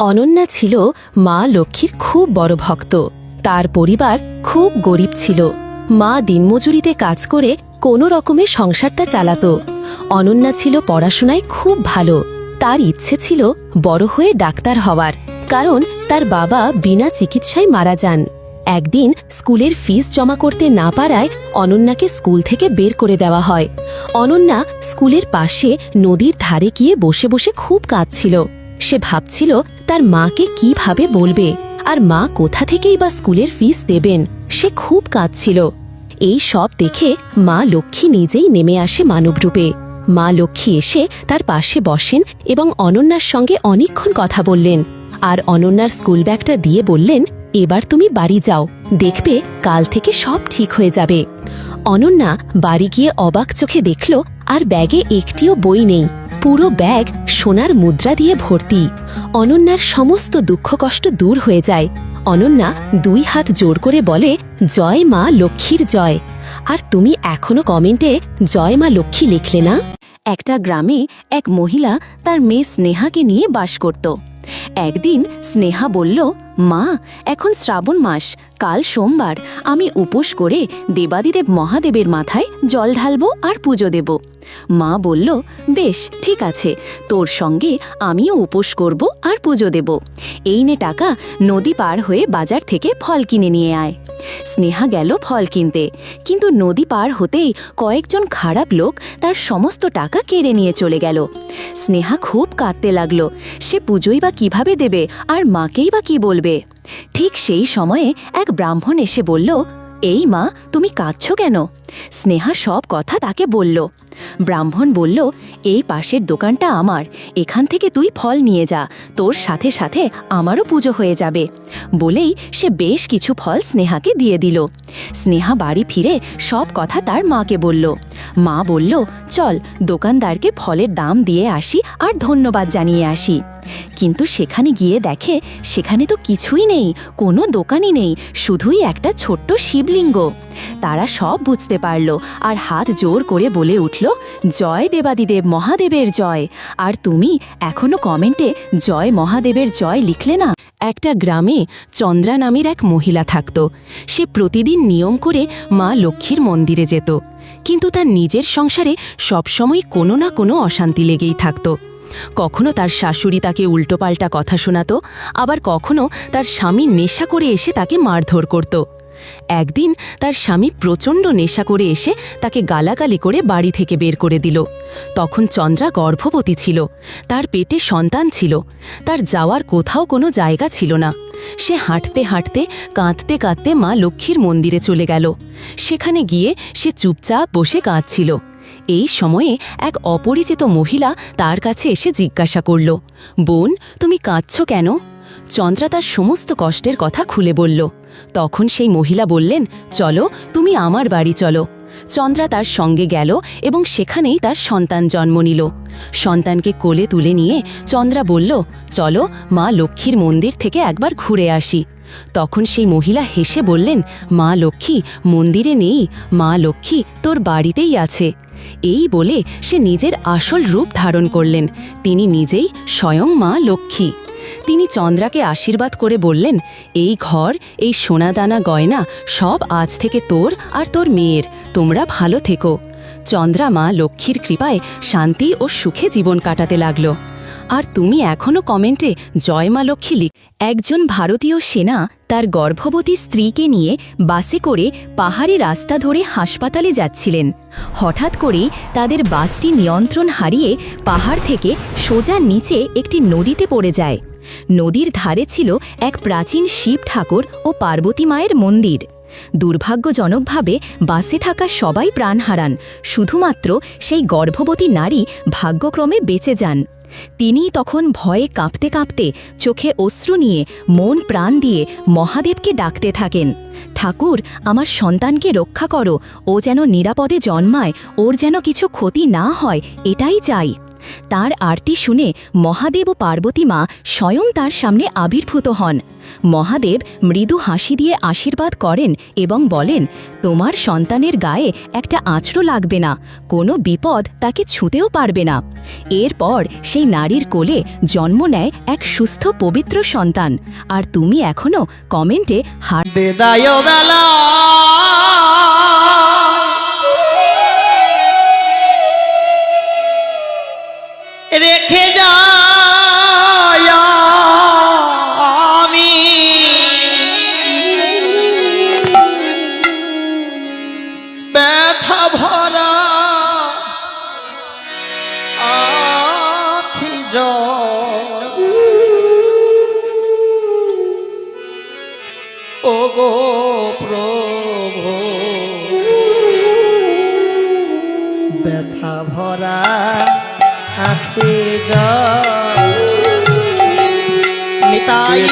অনন্যা ছিল মা লক্ষ্মীর খুব বড় ভক্ত। তার পরিবার খুব গরিব ছিল। মা দিনমজুরিতে কাজ করে কোনো রকমে সংসারটা চালাত। অনন্যা ছিল পড়াশোনায় খুব ভালো। তার ইচ্ছে ছিল বড় হয়ে ডাক্তার হওয়ার, কারণ তার বাবা বিনা চিকিৎসায় মারা যান। একদিন স্কুলের ফিস জমা করতে না পারায় অনন্যাকে স্কুল থেকে বের করে দেওয়া হয়। অনন্যা স্কুলের পাশে নদীর ধারে গিয়ে বসে বসে খুব কাঁদছিল। সে ভাবছিল তার মাকে কীভাবে বলবে? আর মা কোথা থেকেই বা স্কুলের ফিস দেবেন? সে খুব কাঁদছিল। এই সব দেখে মা লক্ষ্মী নিজেই নেমে আসে মানবরূপে মা লক্ষ্মী এসে তার পাশে বসেন এবং অনন্যার সঙ্গে অনেকক্ষণ কথা বললেন। আর অনন্যার স্কুল ব্যাগটা দিয়ে বললেন, এবার তুমি বাড়ি যাও। দেখবে কাল থেকে সব ঠিক হয়ে যাবে। অনন্যা বাড়ি গিয়ে অবাক চোখে দেখল, আর ব্যাগে একটিও বই নেই। পুরো ব্যাগ সোনার মুদ্রা দিয়ে ভর্তি। অনন্যার সমস্ত দুঃখ কষ্ট দূর হয়ে যায়। অনন্যা দুই হাত জোর করে বলে, জয় মা লক্ষ্মীর জয়। আর তুমি এখনও কমেন্টে, জয় মা লক্ষ্মী লিখলে না? একটা গ্রামে এক মহিলা তার মেয়ে স্নেহাকে নিয়ে বাস করত। একদিন স্নেহা বলল, মা, এখন শ্রাবণ মাস। কাল সোমবার আমি উপোস করে দেবাদিদেব মহাদেবের মাথায় জল ঢালব আর পুজো দেব। মা বলল, বেশ, ঠিক আছে, তোর সঙ্গে আমিও উপোস করব আর পুজো দেব। এই নে টাকা, নদী পার হয়ে বাজার থেকে ফল কিনে নিয়ে আয়। স্নেহা গেল ফল কিনতে। কিন্তু নদী পার হতেই কয়েকজন খারাপ লোক তার সমস্ত টাকা কেড়ে নিয়ে চলে গেল। স্নেহা খুব কাঁদতে লাগল, সে পুজোই বা কীভাবে দেবে আর মাকেই বা কি বলবে? ঠিক সেই সময়ে এক ব্রাহ্মণ এসে বলল এই মা তুমি কাঁদছ কেন? স্নেহা সব কথা তাকে বলল। ব্রাহ্মণ বলল, এই পাশের দোকানটা আমার। এখান থেকে তুই ফল নিয়ে যা। তোর সাথে সাথে আমারও পুজো হয়ে যাবে। বলেই সে বেশ কিছু ফল স্নেহাকে দিয়ে দিল। স্নেহা বাড়ি ফিরে সব কথা তার মাকে বলল। মা বলল, চল, দোকানদারকে ফলের দাম দিয়ে আসি আর ধন্যবাদ জানিয়ে আসি। কিন্তু সেখানে গিয়ে দেখে, সেখানে তো কিছুই নেই, কোনো দোকানই নেই, শুধুই একটা ছোট্ট শিবলিঙ্গ। তারা সব বুঝতে পারল আর হাত জোর করে বলে উঠল, জয় দেবাদিদেব মহাদেবের জয়। আর তুমি এখনও কমেন্টে জয় মহাদেবের জয় লিখলে না? একটা গ্রামে চন্দ্রা নামের এক মহিলা থাকত। সে প্রতিদিন নিয়ম করে মা লক্ষ্মীর মন্দিরে যেত। কিন্তু তার নিজের সংসারে সবসময় কোনো না কোনো অশান্তি লেগেই থাকত। কখনো তার শাশুড়ি তাকে উল্টোপাল্টা কথা শোনাত, আবার কখনো তার স্বামী নেশা করে এসে তাকে মারধর করত। একদিন তার স্বামী প্রচণ্ড নেশা করে এসে তাকে গালাগালি করে বাড়ি থেকে বের করে দিল। তখন চন্দ্রা গর্ভবতী ছিল। তার পেটে সন্তান ছিল। তার যাওয়ার কোথাও কোনো জায়গা ছিল না। সে হাঁটতে হাঁটতে, কাঁদতে কাঁদতে মা লক্ষ্মীর মন্দিরে চলে গেল। সেখানে গিয়ে সে চুপচাপ বসে কাঁদছিল। এই সময়ে এক অপরিচিত মহিলা তার কাছে এসে জিজ্ঞাসা করল, বোন, তুমি কাঁদছ কেন? চন্দ্রা তার সমস্ত কষ্টের কথা খুলে বলল তখন সেই মহিলা বললেন, চলো, তুমি আমার বাড়ি চলো। চন্দ্রা তার সঙ্গে গেল এবং সেখানেই তার সন্তান জন্ম নিল। সন্তানকে কোলে তুলে নিয়ে চন্দ্রা বলল, চলো, মা লক্ষ্মীর মন্দির থেকে একবার ঘুরে আসি। তখন সেই মহিলা হেসে বললেন, মা লক্ষ্মী, মন্দিরে নেই। মা লক্ষ্মী তোর বাড়িতেই আছে। এই বলে সে নিজের আসল রূপ ধারণ করলেন। তিনি নিজেই স্বয়ং মা লক্ষ্মী। তিনি চন্দ্রাকে আশীর্বাদ করে বললেন, এই ঘর, এই সোনাদানা গয়না সব আজ থেকে তোর আর তোর মেয়ের। তোমরা ভালো থেকো। চন্দ্রা মা লক্ষ্মীর কৃপায় শান্তি ও সুখে জীবন কাটাতে লাগল। আর তুমি এখনও কমেন্টে জয় মা লক্ষ্মী লিখ একজন ভারতীয় সেনা তার গর্ভবতী স্ত্রীকে নিয়ে বাসে করে পাহাড়ি রাস্তা ধরে হাসপাতালে যাচ্ছিলেন। হঠাৎ করেই তাদের বাসটি নিয়ন্ত্রণ হারিয়ে পাহাড় থেকে সোজা নিচে একটি নদীতে পড়ে যায়। নদীর ধারে ছিল এক প্রাচীন শিব ঠাকুর ও পার্বতী মায়ের মন্দির। দুর্ভাগ্যজনকভাবে বাসে থাকা সবাই প্রাণ হারান, শুধুমাত্র সেই গর্ভবতী নারী ভাগ্যক্রমে বেঁচে যান। তিনি তখন ভয়ে কাঁপতে কাঁপতে চোখে অশ্রু নিয়ে মন প্রাণ দিয়ে মহাদেবকে ডাকতে থাকেন, ঠাকুর, আমার সন্তানকে রক্ষা করো, ও যেন নিরাপদে জন্মায়, ওর যেন কিছু ক্ষতি না হয়, এটাই চাই। তার আরতি শুনে মহাদেব ও পার্বতী মা স্বয়ং তার সামনে আবির্ভূত হন। মহাদেব মৃদু হাসি দিয়ে আশীর্বাদ করেন এবং বলেন, তোমার সন্তানের গায়ে একটা আঁচড়ো লাগবে না, কোনো বিপদ তাকে ছুঁতেও পারবে না। এরপর সেই নারীর কোলে জন্ম নেয় এক সুস্থ, পবিত্র সন্তান। আর তুমি এখনও কমেন্টে বেলা রেখে যাই আমি। ব্যথা ভরা আখি ও প্রভু ব্যথা ভরা আখি যা নিতাই